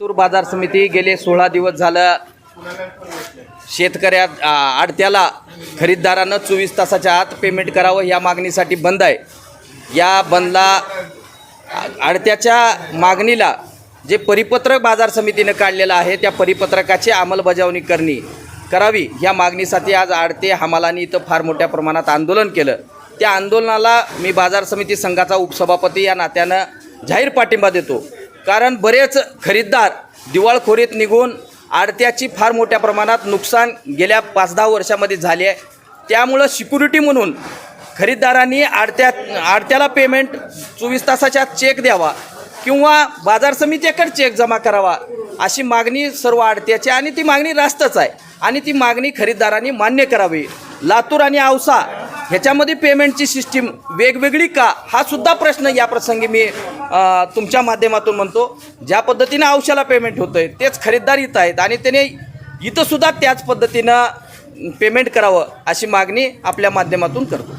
बाजार समिती गेले सोळा दिवस झालं. शेतकऱ्या आडत्याला खरीददारानं चोवीस तासाच्या आत पेमेंट करावं या मागणीसाठी बंद आहे. या बंदला आडत्याच्या मागणीला जे परिपत्रक बाजार समितीनं काढलेलं आहे त्या परिपत्रकाची अंमलबजावणी करणी करावी. या मागणीसाठी आज आडते हमालांनी इथं फार मोठ्या प्रमाणात आंदोलन केलं. त्या आंदोलनाला मी बाजार समिती संघाचा उपसभापती या नात्यानं जाहीर पाठिंबा देतो. कारण बरेच खरीददार दिवाळखोरीत निघून आडत्याची फार मोठ्या प्रमाणात नुकसान गेल्या पाच दहा वर्षामध्ये झाले आहे. त्यामुळं सिक्युरिटी म्हणून खरीददारांनी आडत्या आडत्याला पेमेंट चोवीस तासाच्या चेक द्यावा किंवा बाजार समितीकडे चेक जमा करावा अशी मागणी सर्व आडत्याची आणि ती मागणी रास्तच आहे. आणि ती मागणी खरीददारांनी मान्य करावी. लातूर आणि औसा ह्याच्यामध्ये पेमेंटची सिस्टीम वेगवेगळी का? हा सुद्धा प्रश्न या प्रसंगी मी तुमच्या माध्यमातून म्हणतो. ज्या पद्धतीनं औषधाला पेमेंट होतं आहे तेच खरेदीदार इथं आहेत आणि त्याने इथंसुद्धा त्याच पद्धतीनं पेमेंट करावं अशी मागणी आपल्या माध्यमातून करतो.